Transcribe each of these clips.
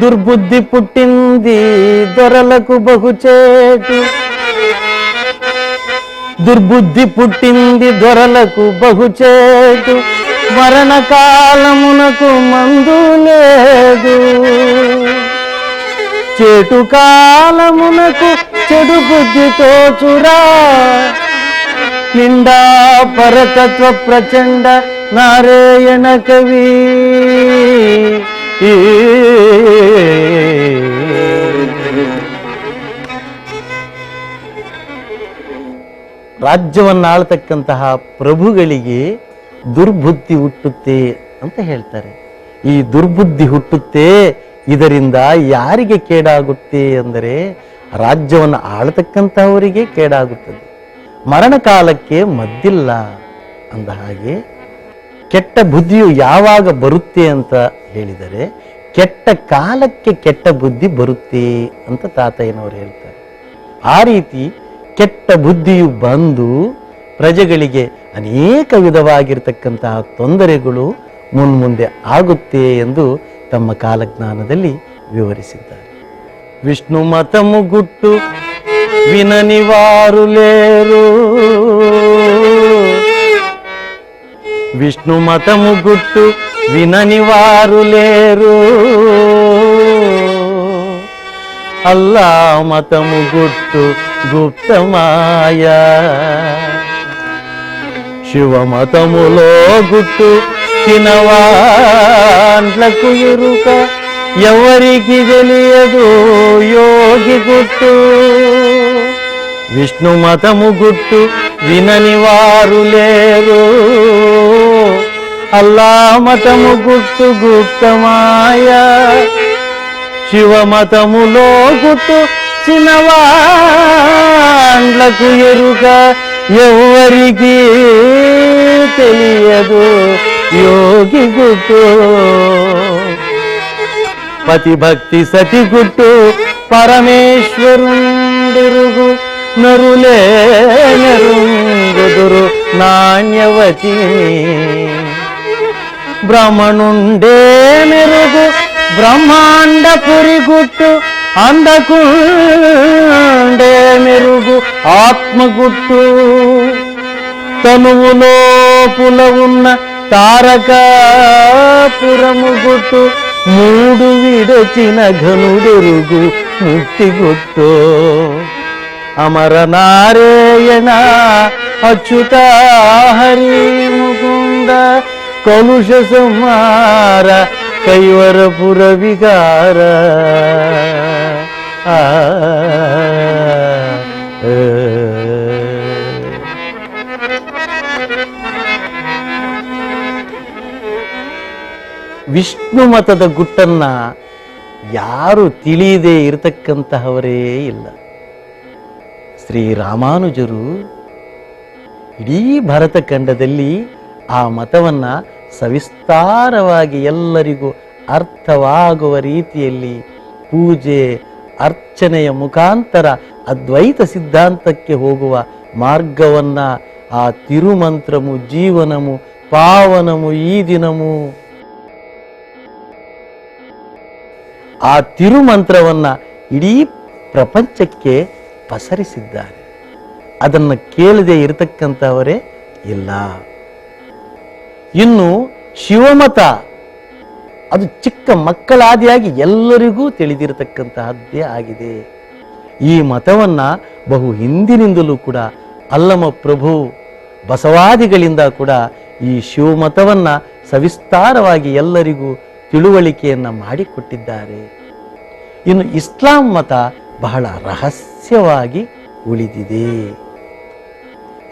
దుర్బుద్ధి పుట్టింది దొరలకు బహుచేటు. దుర్బుద్ధి పుట్టింది దొరలకు బహుచేటు. మరణకాలమునకు మందు లేదు. చెటు కాలమునకు చెడు బుద్ధితో చురా నిండా పరతత్వ ప్రచండ నారాయణ కవి ರಾಜ್ಯವನ್ನು ಆಳ್ತಕ್ಕಂತಹ ಪ್ರಭುಗಳಿಗೆ ದುರ್ಬುದ್ಧಿ ಹುಟ್ಟುತ್ತೆ ಅಂತ ಹೇಳ್ತಾರೆ. ಈ ದುರ್ಬುದ್ಧಿ ಹುಟ್ಟುತ್ತೆ ಇದರಿಂದ ಯಾರಿಗೆ ಕೇಡಾಗುತ್ತೆ ಅಂದರೆ ರಾಜ್ಯವನ್ನು ಆಳ್ತಕ್ಕಂತಹವರಿಗೆ ಕೇಡಾಗುತ್ತದೆ. ಮರಣಕಾಲಕ್ಕೆ ಮದ್ದಿಲ್ಲ ಅಂದ ಹಾಗೆ ಕೆಟ್ಟ ಬುದ್ಧಿಯು ಯಾವಾಗ ಬರುತ್ತೆ ಅಂತ ಹೇಳಿದರೆ, ಕೆಟ್ಟ ಕಾಲಕ್ಕೆ ಕೆಟ್ಟ ಬುದ್ಧಿ ಬರುತ್ತೆ ಅಂತ ತಾತಯ್ಯನವರು ಹೇಳ್ತಾರೆ. ಆ ರೀತಿ ಕೆಟ್ಟ ಬುದ್ಧಿಯು ಬಂದು ಪ್ರಜೆಗಳಿಗೆ ಅನೇಕ ವಿಧವಾಗಿರ್ತಕ್ಕಂತಹ ತೊಂದರೆಗಳು ಮುನ್ಮುಂದೆ ಆಗುತ್ತೆ ಎಂದು ತಮ್ಮ ಕಾಲಜ್ಞಾನದಲ್ಲಿ ವಿವರಿಸಿದ್ದಾರೆ. ವಿಷ್ಣು ಮತಮುಗುಟ್ಟು ವಿನನಿವಾರುಲೇರು విష్ణు మతము గుట్టు వినని వారు లేరు. అల్లా మతము గుట్టు గుప్తమాయ. శివ మతములో గుట్టు తినవాండ్లకు ఎరుక ఎవరికి తెలియదు యోగి గుట్టు. విష్ణు మతము గుట్టు వినని వారు లేరు. అల్లామతము గుట్టు గుప్తమాయ శివమతములో గుట్టు చిన్నవాండ్లకు ఎరుక ఎవరికి తెలియదు. యోగి గుట్టు. పతి భక్తి సతి గుట్టు పరమేశ్వరుండిరుగు నరులే నెరుంగుదురు నాణ్యవతి బ్రహ్మణుండే మెరుగు బ్రహ్మాండ పురిగుట్టు అందకుండే మెరుగు ఆత్మగుట్టు. తనువులో లోపుల ఉన్న తారకాపురము గుట్టు మూడు విడచిన ఘనుడెరుగు ముక్తి గుట్టు అమర నారాయణ అచ్యుత హరి ముకుంద ಕಲುಷ ಸಂಹಾರ ಕೈವರ ಕೈವರಪುರ ವಿಕಾರ ವಿಷ್ಣು ಮತದ ಗುಟ್ಟನ್ನ ಯಾರು ತಿಳಿಯದೆ ಇರತಕ್ಕಂತಹವರೇ ಇಲ್ಲ ಶ್ರೀರಾಮಾನುಜರು ಇಡೀ ಭರತ ಖಂಡದಲ್ಲಿ ಆ ಮತವನ್ನ ಸವಿಸ್ತಾರವಾಗಿ ಎಲ್ಲರಿಗೂ ಅರ್ಥವಾಗುವ ರೀತಿಯಲ್ಲಿ ಪೂಜೆ, ಅರ್ಚನೆಯ ಮುಖಾಂತರ ಅದ್ವೈತ ಸಿದ್ಧಾಂತಕ್ಕೆ ಹೋಗುವ ಮಾರ್ಗವನ್ನ ಆ ತಿರುಮಂತ್ರಮು, ಜೀವನಮು, ಪಾವನಮು, ಈ ದಿನಮು. ಆ ತಿರುಮಂತ್ರವನ್ನ ಇಡೀ ಪ್ರಪಂಚಕ್ಕೆ ಪಸರಿಸಿದ್ದಾರೆ. ಅದನ್ನು ಕೇಳದೆ ಇರತಕ್ಕಂಥವರೇ ಇಲ್ಲ. ಇನ್ನು ಶಿವಮತ, ಅದು ಚಿಕ್ಕ ಮಕ್ಕಳಾದಿಯಾಗಿ ಎಲ್ಲರಿಗೂ ತಿಳಿದಿರತಕ್ಕಂತಹದ್ದೇ ಆಗಿದೆ. ಈ ಮತವನ್ನ ಬಹು ಹಿಂದಿನಿಂದಲೂ ಕೂಡ ಅಲ್ಲಮ ಪ್ರಭು ಬಸವಾದಿಗಳಿಂದ ಕೂಡ ಈ ಶಿವಮತವನ್ನ ಸವಿಸ್ತಾರವಾಗಿ ಎಲ್ಲರಿಗೂ ತಿಳುವಳಿಕೆಯನ್ನ ಮಾಡಿಕೊಟ್ಟಿದ್ದಾರೆ. ಇನ್ನು ಇಸ್ಲಾಂ ಮತ ಬಹಳ ರಹಸ್ಯವಾಗಿ ಉಳಿದಿದೆ.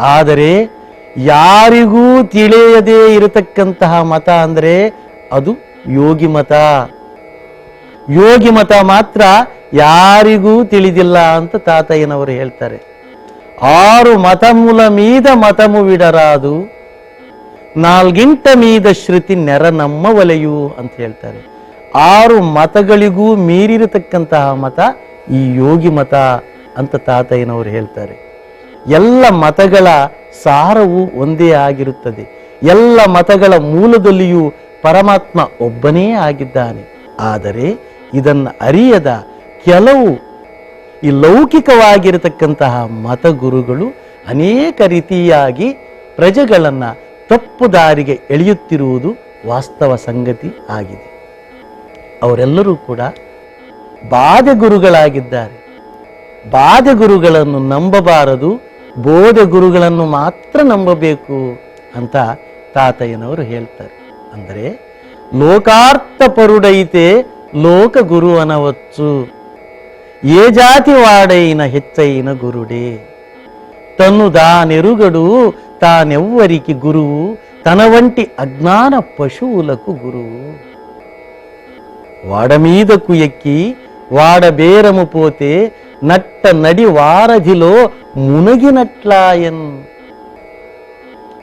ಆದರೆ ಯಾರಿಗೂ ತಿಳಿಯದೇ ಇರತಕ್ಕಂತಹ ಮತ ಅಂದರೆ ಅದು ಯೋಗಿ ಮತ. ಯೋಗಿ ಮತ ಮಾತ್ರ ಯಾರಿಗೂ ತಿಳಿದಿಲ್ಲ ಅಂತ ತಾತಯ್ಯನವರು ಹೇಳ್ತಾರೆ. ಆರು ಮತ ಮೂಲ ಮೀದ ಮತಮು ವಿಡರಾದು, ನಾಲ್ಗಿಂಟ ಮೀದ ಶ್ರುತಿ ನೆರ ನಮ್ಮ ಒಲೆಯು ಅಂತ ಹೇಳ್ತಾರೆ. ಆರು ಮತಗಳಿಗೂ ಮೀರಿರತಕ್ಕಂತಹ ಮತ ಈ ಯೋಗಿ ಮತ ಅಂತ ತಾತಯ್ಯನವರು ಹೇಳ್ತಾರೆ. ಎಲ್ಲ ಮತಗಳ ಸಾರವು ಒಂದೇ ಆಗಿರುತ್ತದೆ. ಎಲ್ಲ ಮತಗಳ ಮೂಲದಲ್ಲಿಯೂ ಪರಮಾತ್ಮ ಒಬ್ಬನೇ ಆಗಿದ್ದಾನೆ. ಆದರೆ ಇದನ್ನು ಅರಿಯದ ಕೆಲವು ಈ ಲೌಕಿಕವಾಗಿರತಕ್ಕಂತಹ ಮತಗುರುಗಳು ಅನೇಕ ರೀತಿಯಾಗಿ ಪ್ರಜೆಗಳನ್ನು ತಪ್ಪು ದಾರಿಗೆ ಎಳೆಯುತ್ತಿರುವುದು ವಾಸ್ತವ ಸಂಗತಿ ಆಗಿದೆ. ಅವರೆಲ್ಲರೂ ಕೂಡ ಬಾಧೆ ಗುರುಗಳಾಗಿದ್ದಾರೆ ಬಾಧೆ ಗುರುಗಳನ್ನು ನಂಬಬಾರದು. ಬೋಧೆ ಗುರುಗಳನ್ನು ಮಾತ್ರ ನಂಬಬೇಕು ಅಂತ ತಾತಯ್ಯನವರು ಹೇಳ್ತಾರೆ ಅಂದರೆ ಲೋಕಾರ್ಥ ಪರುಡೈತೆ ಲೋಕ ಗುರು అనవచ్చు ఏ జాతి వాడైన హెచ్చైన గురుడే తను దానెరుగడు తానెవ్వరికి గురువు తన వంటి అజ్ఞాన పశువులకు గురువు వాడ మీదకు ఎక్కి వాడ బేరము పోతే ನಟ್ಟ నడి వారధిలో మునగినట్లాయన్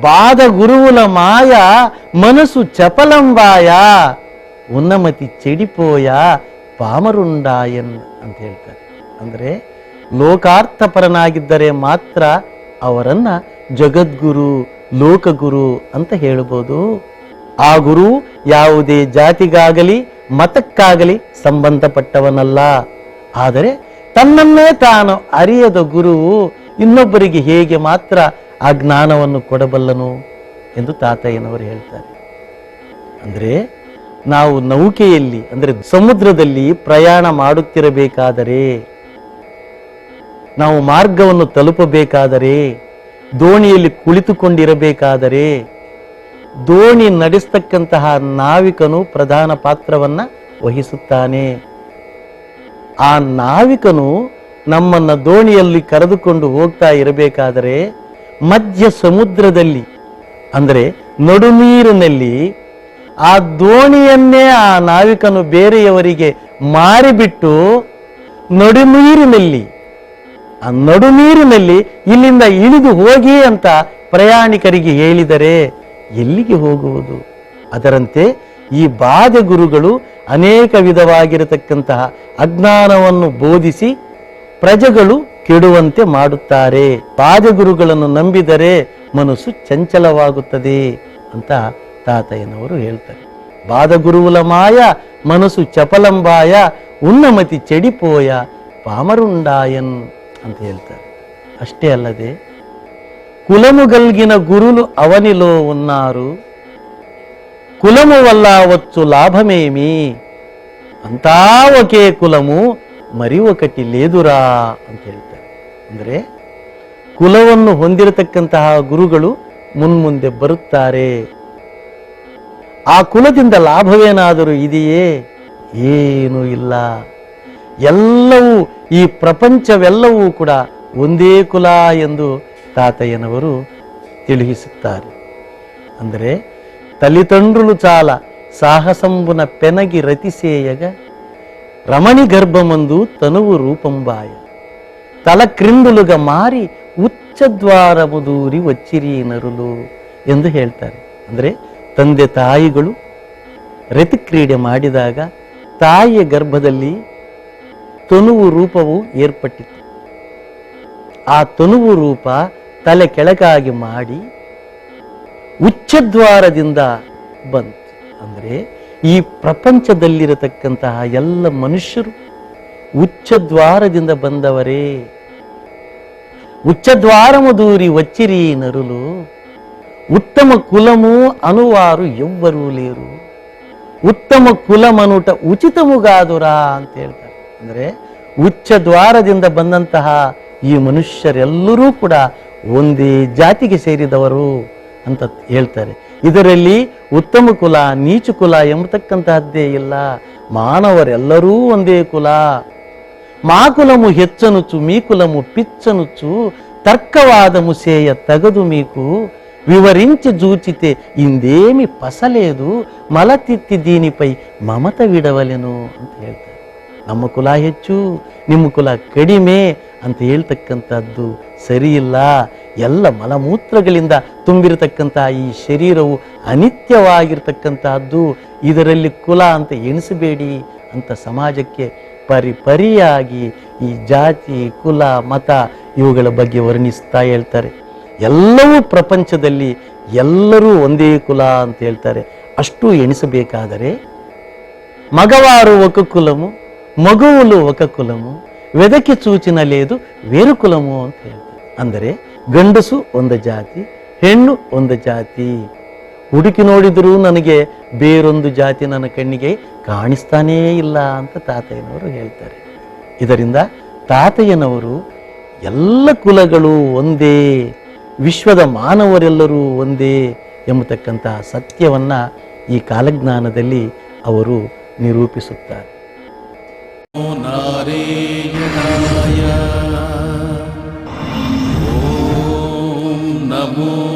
ಬಾದ ಗುರುವುಲ ಮಾಯ మనసు ಚಪಲಂಬಾಯ, ಉನ್ನಮತಿ చెడిపోయా ಪಾಮರುಂಡಾಯನ್ ಅಂತ ಹೇಳ್ತಾರೆ. ಅಂದರೆ ಲೋಕಾರ್ಥಪರನಾಗಿದ್ದರೆ ಮಾತ್ರ ಅವರನ್ನ ಜಗದ್ಗುರು, ಲೋಕಗುರು ಅಂತ ಹೇಳ್ಬೋದು. ಆ ಗುರು ಯಾವುದೇ ಜಾತಿಗಾಗಲಿ, ಮತಕ್ಕಾಗಲಿ ಸಂಬಂಧಪಟ್ಟವನಲ್ಲ. ಆದರೆ ತನ್ನನ್ನೇ ತಾನು ಅರಿಯದ ಗುರುವು ಇನ್ನೊಬ್ಬರಿಗೆ ಹೇಗೆ ಮಾತ್ರ ಆ ಜ್ಞಾನವನ್ನು ಕೊಡಬಲ್ಲನು ಎಂದು ತಾತಯ್ಯನವರು ಹೇಳ್ತಾರೆ. ಅಂದರೆ ನಾವು ನೌಕೆಯಲ್ಲಿ, ಅಂದರೆ ಸಮುದ್ರದಲ್ಲಿ ಪ್ರಯಾಣ ಮಾಡುತ್ತಿರಬೇಕಾದರೆ, ನಾವು ಮಾರ್ಗವನ್ನು ತಲುಪಬೇಕಾದರೆ, ದೋಣಿಯಲ್ಲಿ ಕುಳಿತುಕೊಂಡಿರಬೇಕಾದರೆ, ದೋಣಿ ನಡೆಸ್ತಕ್ಕಂತಹ ನಾವಿಕನು ಪ್ರಧಾನ ಪಾತ್ರವನ್ನ ವಹಿಸುತ್ತಾನೆ. ಆ ನಾವಿಕನು ನಮ್ಮನ್ನ ದೋಣಿಯಲ್ಲಿ ಕರೆದುಕೊಂಡು ಹೋಗ್ತಾ ಇರಬೇಕಾದರೆ ಮಧ್ಯ ಸಮುದ್ರದಲ್ಲಿ, ಅಂದರೆ ನಡುನೀರಿನಲ್ಲಿ, ಆ ದೋಣಿಯನ್ನೇ ಆ ನಾವಿಕನು ಬೇರೆಯವರಿಗೆ ಮಾರಿಬಿಟ್ಟು ನಡುನೀರಿನಲ್ಲಿ, ಆ ನಡುನೀರಿನಲ್ಲಿ ಇಲ್ಲಿಂದ ಇಳಿದು ಹೋಗಿ ಅಂತ ಪ್ರಯಾಣಿಕರಿಗೆ ಹೇಳಿದರೆ ಎಲ್ಲಿಗೆ ಹೋಗುವುದು? ಅದರಂತೆ ಈ ಬಾಧೆ ಗುರುಗಳು ಅನೇಕ ವಿಧವಾಗಿರತಕ್ಕಂತಹ ಅಜ್ಞಾನವನ್ನು ಬೋಧಿಸಿ ಪ್ರಜೆಗಳು ಕೆಡುವಂತೆ ಮಾಡುತ್ತಾರೆ. ಬಾಧೆ ಗುರುಗಳನ್ನು ನಂಬಿದರೆ ಮನಸ್ಸು ಚಂಚಲವಾಗುತ್ತದೆ ಅಂತ ತಾತಯ್ಯನವರು ಹೇಳ್ತಾರೆ. ಬಾಧಗುರುವುಲಮಾಯ ಮನಸ್ಸು ಚಪಲಂಬಾಯ, ಉನ್ನಮತಿ ಚೆಡಿಪೋಯ, ಪಾಮರುಂಡಾಯನ್ ಅಂತ ಹೇಳ್ತಾರೆ. ಅಷ್ಟೇ ಅಲ್ಲದೆ ಕುಲನುಗಲ್ಗಿನ ಗುರುಲು ಅವನಿಲೋ ಉನ್ನಾರು కులము వల్ల వచ్చు లాభమేమి అంతా ఒకే కులము మరి ఒకటి లేదురా ಅಂತ ಹೇಳ್ತಾರೆ ಅಂದರೆ ಕುಲವನ್ನು ಹೊಂದಿರತಕ್ಕಂತಹ ಗುರುಗಳು ಮುನ್ಮುಂದೆ ಬರುತ್ತಾರೆ ಆ ಕುಲದಿಂದ ಲಾಭವೇನಾದರೂ ಇದೆಯೇ ಏನೂ ಇಲ್ಲ ಎಲ್ಲವೂ ಈ ಪ್ರಪಂಚವೆಲ್ಲವೂ ಕೂಡ ಒಂದೇ ಕುಲ ಎಂದು ತಾತಯ್ಯನವರು ತಿಳಿಸುತ್ತಾರೆ ಅಂದರೆ తల్లిదండ్రులు చాలా సాహసంబున పెనగి ರಮಣಿ రమణి గర్భమందు తనువు రూపంబాయ తల క్రిందులుగా మారి ಉಚ್ಚದ್ವಾರವು ದೂರಿ ಒಚ್ಚಿರಿ ನರುಲು ಎಂದು ಹೇಳ್ತಾರೆ. ಅಂದರೆ ತಂದೆ ತಾಯಿಗಳು ರತಿಕ್ರೀಡೆ ಮಾಡಿದಾಗ ತಾಯಿಯ ಗರ್ಭದಲ್ಲಿ ತನುವು ರೂಪವು ಏರ್ಪಟ್ಟಿತ್ತು. ಆ ತನುವು ರೂಪ ತಲೆ ಕೆಳಗಾಗಿ ಮಾಡಿ ಉಚ್ಚದ್ವಾರದಿಂದ ಬಂತು. ಅಂದರೆ ಈ ಪ್ರಪಂಚದಲ್ಲಿರತಕ್ಕಂತಹ ಎಲ್ಲ ಮನುಷ್ಯರು ಉಚ್ಚದ್ವಾರದಿಂದ ಬಂದವರೇ. ಉಚ್ಚದ್ವಾರಮದೂರಿ ವಚ್ಚಿರಿ ನರುಲು, ಉತ್ತಮ ಕುಲಮು ಅನುವಾರು ಎವ್ವರೂ ಲೇರು. ಉತ್ತಮ ಕುಲಮನುಟ ಉಚಿತಮುಗಾದುರಾ ಅಂತ ಹೇಳ್ತಾರೆ. ಅಂದರೆ ಉಚ್ಚ ದ್ವಾರದಿಂದ ಬಂದಂತಹ ಈ ಮನುಷ್ಯರೆಲ್ಲರೂ ಕೂಡ ಒಂದೇ ಜಾತಿಗೆ ಸೇರಿದವರು. ಅಂತ ಹೇಳ್ತಾರೆ ಇದರಲ್ಲಿ ಉತ್ತಮ ಕುಲ ನೀಚು ಕುಲ ಎಂಬತಕ್ಕಂತಹದ್ದೇ ಇಲ್ಲ ಮಾನವರೆಲ್ಲರೂ ಒಂದೇ ಕುಲ మా కులము హెచ్చనుచు మీ కులము పిచ్చనుచు తర్కవాదము సేయ తగదు మీకు వివరించి జూచితే ఇందేమి పసలేదు మలతిత్తి దీనిపై మమత విడవలెను ಅಂತ ಹೇಳ್ತಾರೆ ನಮ್ಮ ಕುಲ ಹೆಚ್ಚು ನಿಮ್ಮ ಕುಲ ಕಡಿಮೆ ಅಂತ ಹೇಳ್ತಕ್ಕಂಥದ್ದು ಸರಿಯಿಲ್ಲ ಎಲ್ಲ ಮಲಮೂತ್ರಗಳಿಂದ ತುಂಬಿರತಕ್ಕಂತಹ ಈ ಶರೀರವು ಅನಿತ್ಯವಾಗಿರ್ತಕ್ಕಂತಹದ್ದು ಇದರಲ್ಲಿ ಕುಲ ಅಂತ ಎಣಿಸಬೇಡಿ ಅಂತ ಸಮಾಜಕ್ಕೆ ಪರಿ ಪರಿಯಾಗಿ ಈ ಜಾತಿ ಕುಲ ಮತ ಇವುಗಳ ಬಗ್ಗೆ ವರ್ಣಿಸ್ತಾ ಹೇಳ್ತಾರೆ ಎಲ್ಲವೂ ಪ್ರಪಂಚದಲ್ಲಿ ಎಲ್ಲರೂ ಒಂದೇ ಕುಲ ಅಂತ ಹೇಳ್ತಾರೆ ಅಷ್ಟು ಎಣಿಸಬೇಕಾದರೆ మగవారు ఒక కులము మగువులు ఒక కులము వెదకి చూచిన లేదు వేరు కులము ಅಂತ ಹೇಳ್ತಾರೆ ಅಂದರೆ ಗಂಡಸು ಒಂದು ಜಾತಿ, ಹೆಣ್ಣು ಒಂದು ಜಾತಿ. ಹುಡುಕಿ ನೋಡಿದರೂ ನನಗೆ ಬೇರೊಂದು ಜಾತಿ ನನ್ನ ಕಣ್ಣಿಗೆ ಕಾಣಿಸ್ತಾನೇ ಇಲ್ಲ ಅಂತ ತಾತಯ್ಯನವರು ಹೇಳ್ತಾರೆ. ಇದರಿಂದ ತಾತಯ್ಯನವರು ಎಲ್ಲ ಕುಲಗಳು ಒಂದೇ, ವಿಶ್ವದ ಮಾನವರೆಲ್ಲರೂ ಒಂದೇ ಎಂಬತಕ್ಕಂತಹ ಸತ್ಯವನ್ನ ಈ ಕಾಲಜ್ಞಾನದಲ್ಲಿ ಅವರು ನಿರೂಪಿಸುತ್ತಾರೆ. amor.